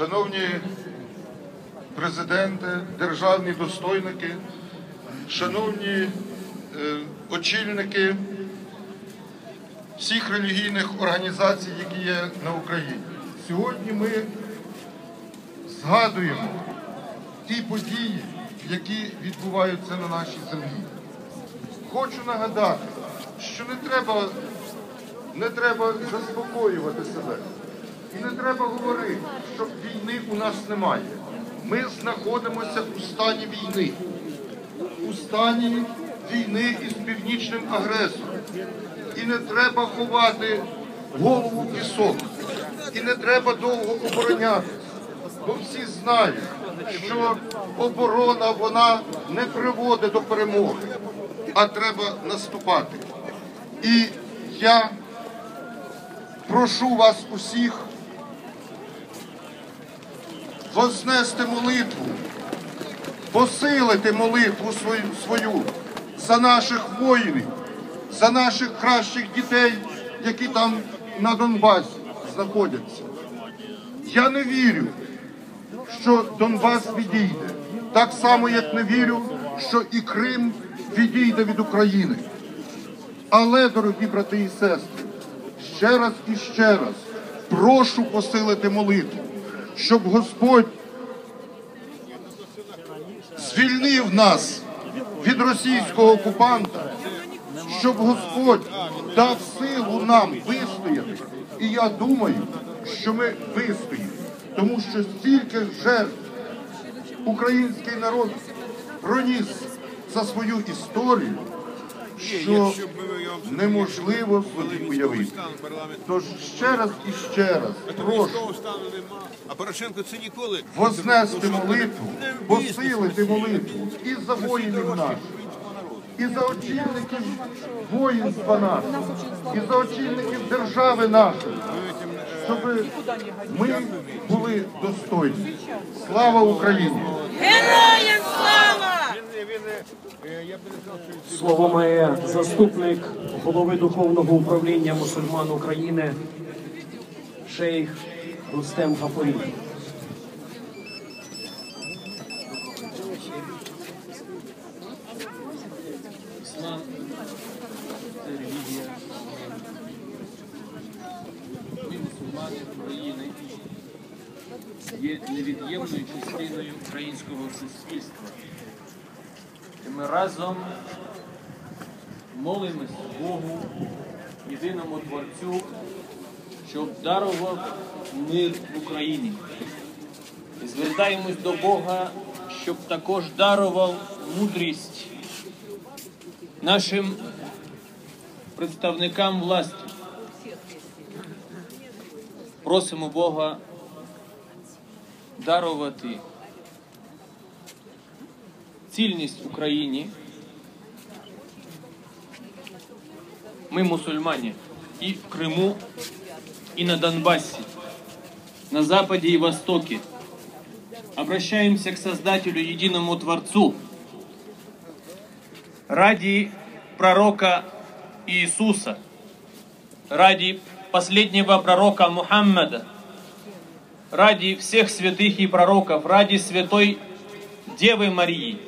шановні президенти, державні достойники, шановні е, очільники всіх релігійних організацій, які є на Україні. Сьогодні ми згадуємо ті події, які відбуваються на нашій землі. Хочу нагадати, що не треба, не треба заспокоювати себе. І не треба говорити, що війни у нас немає. Ми знаходимося у стані війни, у стані війни із північним агресором. І не треба ховати голову пісок. І не треба довго оборонятися. Бо всі знають, що оборона вона не приводить до перемоги, а треба наступати. І я прошу вас усіх вознести молитву, посилити молитву свою, свою за наших воїнів, за наших кращих дітей, які там на Донбасі знаходяться. Я не вірю, що Донбас відійде, так само, як не вірю, що і Крим відійде від України. Але, дорогі брати і сестри, ще раз і ще раз прошу посилити молитву, щоб Господь звільнив нас від російського окупанта, щоб Господь дав силу нам вистояти. І я думаю, що ми вистоїмо, тому що стільки жертв український народ проніс за свою історію, що неможливо собі уявити. Тож ще раз і ще раз прошу. А Порошенко це ніколи. вознести молитву, посилити молитву і за воїнів наших, і за очільників воїнства нашого, і за очільників держави нашої, щоб ми були достойні. Слава Україні! Слово має заступник голови духовного управління мусульман України шейх Рустем Гафурі. Іслам релігія. України, є невід'ємною частиною українського суспільства. І ми разом молимось Богу, єдиному Творцю, щоб дарував мир в Україні. І звертаємось до Бога, щоб також дарував мудрість нашим представникам власті. Просимо Бога дарувати цільність Україні. Ми мусульмане и в Крыму, и на Донбассе, на Западе и Востоке. Обращаемся к Создателю, Единому Творцу, ради пророка Иисуса, ради последнего пророка Мухаммада, ради всех святых и пророков, ради святой Девы Марии,